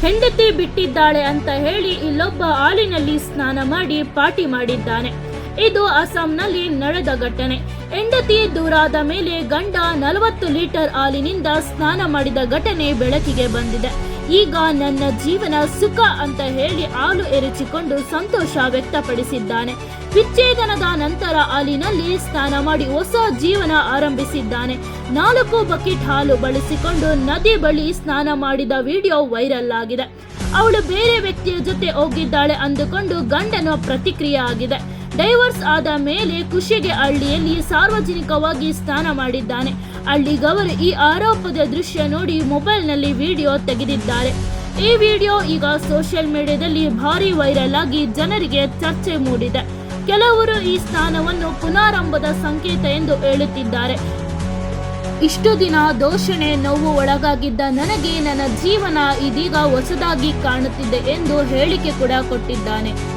ಹೆಂಡತಿ ಬಿಟ್ಟಿದ್ದಾಳೆ ಅಂತ ಹೇಳಿ ಇಲ್ಲೊಬ್ಬ ಹಾಲಿನಲ್ಲಿ ಸ್ನಾನ ಮಾಡಿ ಪಾರ್ಟಿ ಮಾಡಿದ್ದಾನೆ. ಇದು ಅಸ್ಸಾಂನಲ್ಲಿ ನಡೆದ ಘಟನೆ. ಹೆಂಡತಿ ದೂರಾದ ಮೇಲೆ ಗಂಡ ನಲವತ್ತು ಲೀಟರ್ ಹಾಲಿನಿಂದ ಸ್ನಾನ ಮಾಡಿದ ಘಟನೆ ಬೆಳಕಿಗೆ ಬಂದಿದೆ. ಈಗ ನನ್ನ ಜೀವನ ಸುಖ ಅಂತ ಹೇಳಿ ಹಾಲು ಎರಚಿಕೊಂಡು ಸಂತೋಷ ವ್ಯಕ್ತಪಡಿಸಿದ್ದಾನೆ. ವಿಚ್ಛೇದನದ ನಂತರ ಹಾಲಿನಲ್ಲಿ ಸ್ನಾನ ಮಾಡಿ ಹೊಸ ಜೀವನ ಆರಂಭಿಸಿದ್ದಾನೆ. ನಾಲ್ಕು ಬಕೆಟ್ ಹಾಲು ಬಳಸಿಕೊಂಡು ನದಿ ಬಳಿ ಸ್ನಾನ ಮಾಡಿದ ವಿಡಿಯೋ ವೈರಲ್ ಆಗಿದೆ. ಅವಳು ಬೇರೆ ವ್ಯಕ್ತಿಯ ಜೊತೆ ಹೋಗಿದ್ದಾಳೆ ಅಂದುಕೊಂಡು ಗಂಡನ ಪ್ರತಿಕ್ರಿಯೆ ಆಗಿದೆ. ಡೈವರ್ಸ್ ಆದ ಮೇಲೆ ಖುಷಿಗೆ ಹಳ್ಳಿಯಲ್ಲಿ ಸಾರ್ವಜನಿಕವಾಗಿ ಸ್ನಾನ ಮಾಡಿದ್ದಾನೆ. ಹಳ್ಳಿಗವರು ಈ ಆರೋಪದ ದೃಶ್ಯ ನೋಡಿ ಮೊಬೈಲ್ನಲ್ಲಿ ವಿಡಿಯೋ ತೆಗೆದಿದ್ದಾರೆ. ಈ ವಿಡಿಯೋ ಈಗ ಸೋಷಿಯಲ್ ಮೀಡಿಯಾದಲ್ಲಿ ಭಾರಿ ವೈರಲ್ ಆಗಿ ಜನರಿಗೆ ಚರ್ಚೆ ಮೂಡಿದೆ. ಕೆಲವರು ಈ ಸ್ಥಾನವನ್ನು ಪುನಾರಂಭದ ಸಂಕೇತ ಎಂದು ಹೇಳುತ್ತಿದ್ದಾರೆ. ಇಷ್ಟು ದಿನ ದೋಷಣೆ ನೋವು ಒಳಗಾಗಿದ್ದ ನನಗೆ ನನ್ನ ಜೀವನ ಇದೀಗ ಹೊಸದಾಗಿ ಕಾಣುತ್ತಿದೆ ಎಂದು ಹೇಳಿಕೆ ಕೂಡ ಕೊಟ್ಟಿದ್ದಾನೆ.